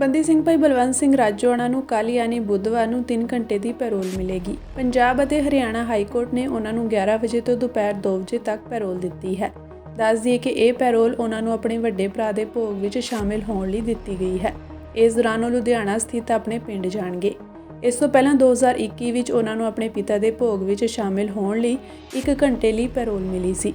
ਬੰਦੀ ਸਿੰਘ ਭਾਈ ਬਲਵੰਤ ਸਿੰਘ ਰਾਜੋਆਣਾ ਨੂੰ ਕੱਲ੍ਹ ਯਾਨੀ ਬੁੱਧਵਾਰ ਨੂੰ 3 ਘੰਟੇ ਦੀ ਪੈਰੋਲ ਮਿਲੇਗੀ। ਪੰਜਾਬ ਅਤੇ ਹਰਿਆਣਾ ਹਾਈ ਕੋਰਟ ਨੇ ਉਹਨਾਂ ਨੂੰ 11 ਵਜੇ ਤੋਂ ਦੁਪਹਿਰ 2 ਵਜੇ ਤੱਕ ਪੈਰੋਲ ਦਿੱਤੀ ਹੈ। ਦੱਸ ਦਈਏ ਕਿ ਇਹ ਪੈਰੋਲ ਉਹਨਾਂ ਨੂੰ ਆਪਣੇ ਵੱਡੇ ਭਰਾ ਦੇ ਭੋਗ ਵਿੱਚ ਸ਼ਾਮਿਲ ਹੋਣ ਲਈ ਦਿੱਤੀ ਗਈ ਹੈ। ਇਸ ਦੌਰਾਨ ਉਹ ਲੁਧਿਆਣਾ ਸਥਿਤ ਆਪਣੇ ਪਿੰਡ ਜਾਣਗੇ। ਇਸ ਤੋਂ ਪਹਿਲਾਂ 2021 ਵਿੱਚ ਉਹਨਾਂ ਨੂੰ ਆਪਣੇ ਪਿਤਾ ਦੇ ਭੋਗ ਵਿੱਚ ਸ਼ਾਮਿਲ ਹੋਣ ਲਈ 1 ਘੰਟੇ ਲਈ ਪੈਰੋਲ ਮਿਲੀ ਸੀ।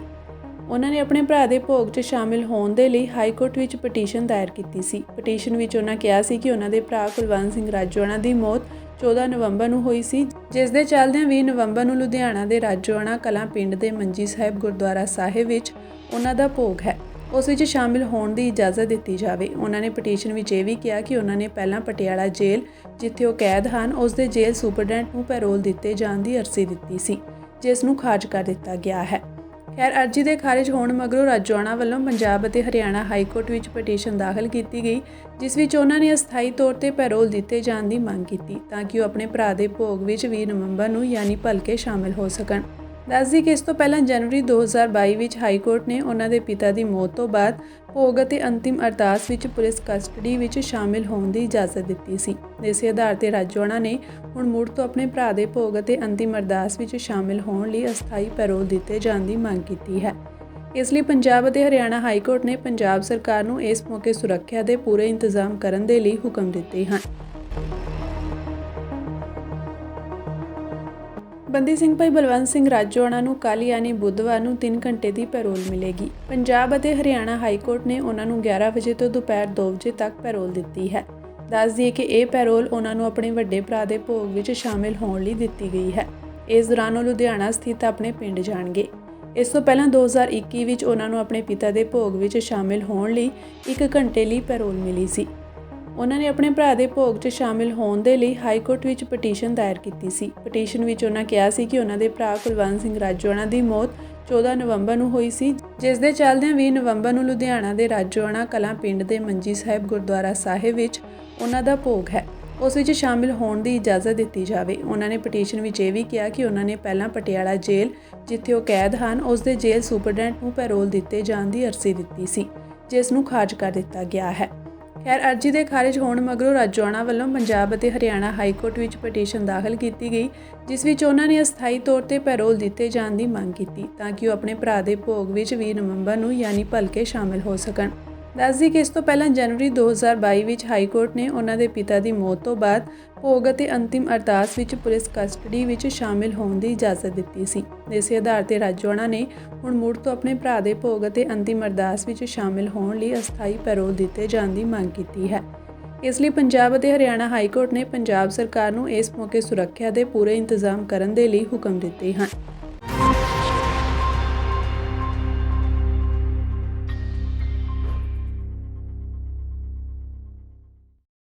ਉਹਨਾਂ ਨੇ ਆਪਣੇ ਭਰਾ ਦੇ ਭੋਗ 'ਚ ਸ਼ਾਮਿਲ ਹੋਣ ਦੇ ਲਈ ਹਾਈ ਕੋਰਟ ਵਿੱਚ ਪਟੀਸ਼ਨ ਦਾਇਰ ਕੀਤੀ ਸੀ। ਪਟੀਸ਼ਨ ਵਿੱਚ ਉਹਨਾਂ ਕਿਹਾ ਸੀ ਕਿ ਉਹਨਾਂ ਦੇ ਭਰਾ ਕੁਲਵੰਤ ਸਿੰਘ ਰਾਜੋਆਣਾ ਦੀ ਮੌਤ 14 ਨਵੰਬਰ ਨੂੰ ਹੋਈ ਸੀ, ਜਿਸ ਦੇ ਚੱਲਦਿਆਂ 20 ਨਵੰਬਰ ਨੂੰ ਲੁਧਿਆਣਾ ਦੇ ਰਾਜੋਆਣਾ ਕਲਾਂ ਪਿੰਡ ਦੇ ਮੰਜੀ ਸਾਹਿਬ ਗੁਰਦੁਆਰਾ ਸਾਹਿਬ ਵਿੱਚ ਉਹਨਾਂ ਦਾ ਭੋਗ ਹੈ। ਉਸ ਵਿੱਚ ਸ਼ਾਮਿਲ ਹੋਣ ਦੀ ਇਜਾਜ਼ਤ ਦਿੱਤੀ ਜਾਵੇ। ਉਹਨਾਂ ਨੇ ਪਟੀਸ਼ਨ ਵਿੱਚ ਇਹ ਵੀ ਕਿਹਾ ਕਿ ਉਹਨਾਂ ਨੇ ਪਹਿਲਾਂ ਪਟਿਆਲਾ ਜੇਲ੍ਹ, ਜਿੱਥੇ ਉਹ ਕੈਦ ਹਨ, ਉਸ ਦੇ ਜੇਲ੍ਹ ਸੁਪਰਡੈਂਟ ਨੂੰ ਪੈਰੋਲ ਦਿੱਤੇ ਜਾਣ ਦੀ ਅਰਜ਼ੀ ਦਿੱਤੀ ਸੀ, ਜਿਸ ਨੂੰ ਖਾਰਜ ਕਰ ਦਿੱਤਾ ਗਿਆ ਹੈ। ਖੈਰ, ਅਰਜ਼ੀ ਦੇ ਖਾਰਜ ਹੋਣ ਮਗਰੋਂ ਰਾਜੋਣਾ ਵੱਲੋਂ ਪੰਜਾਬ ਅਤੇ ਹਰਿਆਣਾ ਹਾਈ ਕੋਰਟ ਵਿੱਚ ਪਟੀਸ਼ਨ ਦਾਖਲ ਕੀਤੀ ਗਈ, ਜਿਸ ਵਿੱਚ ਉਹਨਾਂ ਨੇ ਅਸਥਾਈ ਤੌਰ ਤੇ ਪੈਰੋਲ ਦਿੱਤੇ ਜਾਣ ਦੀ ਮੰਗ ਕੀਤੀ ਤਾਂ ਕਿ ਉਹ ਆਪਣੇ ਭਰਾ ਦੇ ਭੋਗ ਵਿੱਚ 20 ਨਵੰਬਰ ਨੂੰ ਯਾਨੀ ਭਲਕੇ ਸ਼ਾਮਲ ਹੋ ਸਕਣ। ਦੱਸਦੀ ਕਿ ਇਸ ਤੋਂ ਪਹਿਲਾਂ ਜਨਵਰੀ 2022 ਵਿੱਚ ਹਾਈ ਕੋਰਟ ਨੇ ਉਹਨਾਂ ਦੇ ਪਿਤਾ ਦੀ ਮੌਤ ਤੋਂ ਬਾਅਦ ਭੋਗ ਅਤੇ ਅੰਤਿਮ ਅਰਦਾਸ ਵਿੱਚ ਪੁਲਿਸ ਕਸਟਡੀ ਵਿੱਚ ਸ਼ਾਮਿਲ ਹੋਣ ਦੀ ਇਜਾਜ਼ਤ ਦਿੱਤੀ ਸੀ। ਇਸੇ ਆਧਾਰ ਤੇ ਰਾਜੋਆਣਾ ਨੇ ਹੁਣ ਮੁੜ ਤੋਂ ਆਪਣੇ ਭਰਾ ਦੇ ਭੋਗ ਅਤੇ ਅੰਤਿਮ ਅਰਦਾਸ ਵਿੱਚ ਸ਼ਾਮਿਲ ਹੋਣ ਲਈ ਅਸਥਾਈ ਪੈਰੋਲ ਦਿੱਤੇ ਜਾਣ ਦੀ ਮੰਗ ਕੀਤੀ ਹੈ। ਇਸ ਲਈ ਪੰਜਾਬ ਅਤੇ ਹਰਿਆਣਾ ਹਾਈ ਕੋਰਟ ਨੇ ਪੰਜਾਬ ਸਰਕਾਰ ਨੂੰ ਇਸ ਮੌਕੇ ਸੁਰੱਖਿਆ ਦੇ ਪੂਰੇ ਇੰਤਜ਼ਾਮ ਕਰਨ ਦੇ ਲਈ ਹੁਕਮ ਦਿੱਤੇ ਹਨ। ਬੰਦੀ ਸਿੰਘ ਭਾਈ ਬਲਵੰਤ ਸਿੰਘ ਰਾਜੋਆਣਾ ਨੂੰ ਕੱਲ੍ਹ ਯਾਨੀ ਬੁੱਧਵਾਰ ਨੂੰ 3 ਘੰਟੇ ਦੀ ਪੈਰੋਲ ਮਿਲੇਗੀ। ਪੰਜਾਬ ਅਤੇ ਹਰਿਆਣਾ ਹਾਈ ਕੋਰਟ ਨੇ ਉਹਨਾਂ ਨੂੰ 11 ਵਜੇ ਤੋਂ ਦੁਪਹਿਰ 2 ਵਜੇ ਤੱਕ ਪੈਰੋਲ ਦਿੱਤੀ ਹੈ। ਦੱਸ ਦਈਏ ਕਿ ਇਹ ਪੈਰੋਲ ਉਹਨਾਂ ਨੂੰ ਆਪਣੇ ਵੱਡੇ ਭਰਾ ਦੇ ਭੋਗ ਵਿੱਚ ਸ਼ਾਮਿਲ ਹੋਣ ਲਈ ਦਿੱਤੀ ਗਈ ਹੈ। ਇਸ ਦੌਰਾਨ ਉਹ ਲੁਧਿਆਣਾ ਸਥਿਤ ਆਪਣੇ ਪਿੰਡ ਜਾਣਗੇ। ਇਸ ਤੋਂ ਪਹਿਲਾਂ 2021 ਵਿੱਚ ਉਹਨਾਂ ਨੂੰ ਆਪਣੇ ਪਿਤਾ ਦੇ ਭੋਗ ਵਿੱਚ ਸ਼ਾਮਿਲ ਹੋਣ ਲਈ 1 ਘੰਟੇ ਲਈ ਪੈਰੋਲ ਮਿਲੀ ਸੀ। ਉਹਨਾਂ ਨੇ ਆਪਣੇ ਭਰਾ ਦੇ ਭੋਗ 'ਚ ਸ਼ਾਮਿਲ ਹੋਣ ਦੇ ਲਈ ਹਾਈ ਕੋਰਟ ਵਿੱਚ ਪਟੀਸ਼ਨ ਦਾਇਰ ਕੀਤੀ ਸੀ। ਪਟੀਸ਼ਨ ਵਿੱਚ ਉਹਨਾਂ ਕਿਹਾ ਸੀ ਕਿ ਉਹਨਾਂ ਦੇ ਭਰਾ ਕੁਲਵੰਤ ਸਿੰਘ ਰਾਜੋਆਣਾ ਦੀ ਮੌਤ 14 ਨਵੰਬਰ ਨੂੰ ਹੋਈ ਸੀ, ਜਿਸ ਦੇ ਚੱਲਦਿਆਂ 20 ਨਵੰਬਰ ਨੂੰ ਲੁਧਿਆਣਾ ਦੇ ਰਾਜੋਆਣਾ ਕਲਾਂ ਪਿੰਡ ਦੇ ਮੰਜੀ ਸਾਹਿਬ ਗੁਰਦੁਆਰਾ ਸਾਹਿਬ ਵਿੱਚ ਉਹਨਾਂ ਦਾ ਭੋਗ ਹੈ। ਉਸ ਵਿੱਚ ਸ਼ਾਮਿਲ ਹੋਣ ਦੀ ਇਜਾਜ਼ਤ ਦਿੱਤੀ ਜਾਵੇ। ਉਹਨਾਂ ਨੇ ਪਟੀਸ਼ਨ ਵਿੱਚ ਇਹ ਵੀ ਕਿਹਾ ਕਿ ਉਹਨਾਂ ਨੇ ਪਹਿਲਾਂ ਪਟਿਆਲਾ ਜੇਲ੍ਹ, ਜਿੱਥੇ ਉਹ ਕੈਦ ਹਨ, ਉਸ ਦੇ ਜੇਲ੍ਹ ਸੁਪਰਡੈਂਟ ਨੂੰ ਪੈਰੋਲ ਦਿੱਤੇ ਜਾਣ ਦੀ ਅਰਜ਼ੀ ਦਿੱਤੀ ਸੀ, ਜਿਸ ਨੂੰ ਖਾਰਜ ਕਰ ਦਿੱਤਾ ਗਿਆ ਹੈ। ਖੈਰ ਅਰਜ਼ੀ ਦੇ ਖਾਰਜ ਹੋਣ ਮਗਰੋਂ ਰਾਜੋਆਣਾ ਵੱਲੋਂ ਪੰਜਾਬ ਅਤੇ ਹਰਿਆਣਾ ਹਾਈ ਕੋਰਟ ਵਿੱਚ ਪਟੀਸ਼ਨ ਦਾਖਲ ਕੀਤੀ ਗਈ, ਜਿਸ ਵਿੱਚ ਉਹਨਾਂ ਨੇ ਅਸਥਾਈ ਤੌਰ ਤੇ ਪੈਰੋਲ ਦਿੱਤੇ ਜਾਣ ਦੀ ਮੰਗ ਕੀਤੀ ਤਾਂ ਕਿ ਉਹ ਆਪਣੇ ਭਰਾ ਦੇ ਭੋਗ ਵਿੱਚ 20 ਨਵੰਬਰ ਨੂੰ ਯਾਨੀ ਭਲਕੇ ਸ਼ਾਮਲ ਹੋ ਸਕਣ। ਦੱਸਦੀ ਕਿ ਇਸ ਤੋਂ ਪਹਿਲਾਂ ਜਨਵਰੀ 2022 ਵਿੱਚ ਹਾਈ ਕੋਰਟ ਨੇ ਉਹਨਾਂ ਦੇ ਪਿਤਾ ਦੀ ਮੌਤ ਤੋਂ ਬਾਅਦ ਭੋਗ ਅਤੇ ਅੰਤਿਮ ਅਰਦਾਸ ਵਿੱਚ ਪੁਲਿਸ ਕਸਟਡੀ ਵਿੱਚ ਸ਼ਾਮਿਲ ਹੋਣ ਦੀ ਇਜਾਜ਼ਤ ਦਿੱਤੀ ਸੀ। ਇਸੇ ਆਧਾਰ ਤੇ ਰਾਜੋਆਣਾ ਨੇ ਹੁਣ ਮੁੜ ਤੋਂ ਆਪਣੇ ਭਰਾ ਦੇ ਭੋਗ ਅਤੇ ਅੰਤਿਮ ਅਰਦਾਸ ਵਿੱਚ ਸ਼ਾਮਿਲ ਹੋਣ ਲਈ ਅਸਥਾਈ ਪੈਰੋਲ ਦਿੱਤੇ ਜਾਣ ਦੀ ਮੰਗ ਕੀਤੀ ਹੈ। ਇਸ ਲਈ ਪੰਜਾਬ ਅਤੇ ਹਰਿਆਣਾ ਹਾਈ ਕੋਰਟ ਨੇ ਪੰਜਾਬ ਸਰਕਾਰ ਨੂੰ ਇਸ ਮੌਕੇ ਸੁਰੱਖਿਆ ਦੇ ਪੂਰੇ ਇੰਤਜ਼ਾਮ ਕਰਨ ਦੇ ਲਈ ਹੁਕਮ ਦਿੱਤੇ ਹਨ।